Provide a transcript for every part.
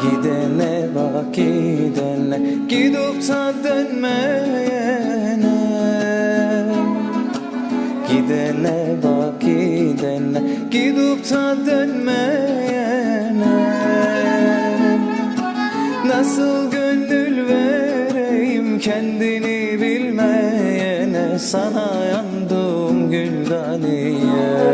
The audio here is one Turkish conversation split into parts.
Gidene bak gidene Gidip ta dönmeyene. Gidene bak gidene Gidip ta dönmeyene. Nasıl gönül vereyim kendini bilmeyene Sana yandım güldaniye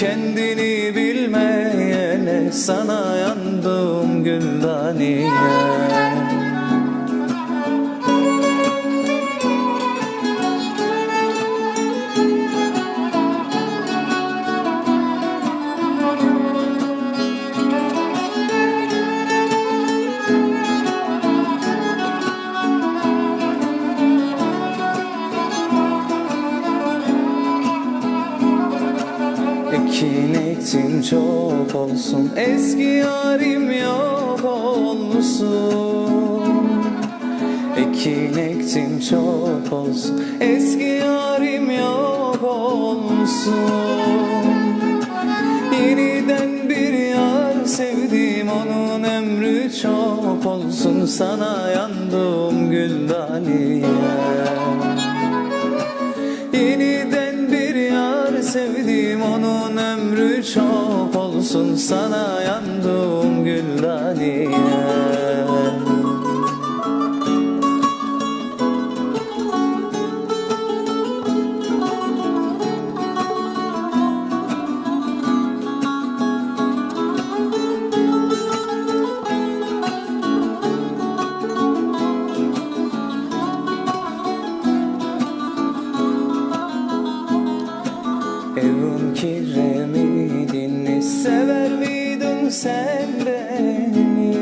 kendini bilmeyene Sana yandım güldaniye Ekin çok olsun. Eski yarim yok olsun Ekin çok olsun. Eski yarim yok olsun Yeniden bir yar sevdim Onun ömrü çok olsun. Sana yandım güldaniye Yeniden bir yar sevdim onun ömrü çok olsun sana yandım güldaniye sen beni?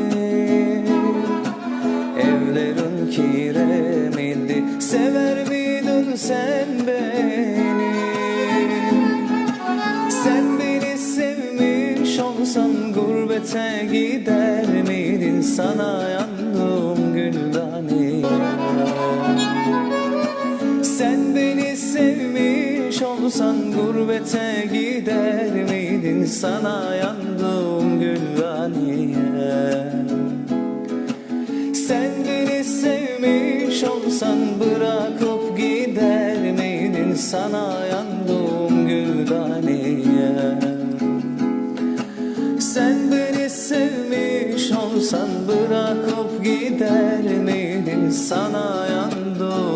Evlerin kiremidi sever miydin sen beni? Sen beni sevmiş olsan gurbete gider miydin? Sana yandım sevmiş olsan gurbete gider miydin? Sana yandım güllaniye Sen beni sevmiş olsan bırakıp gider miydin? Sana yandım güldaniye sen beni sevmiş olsan bırakıp gider miydin? Sana yandım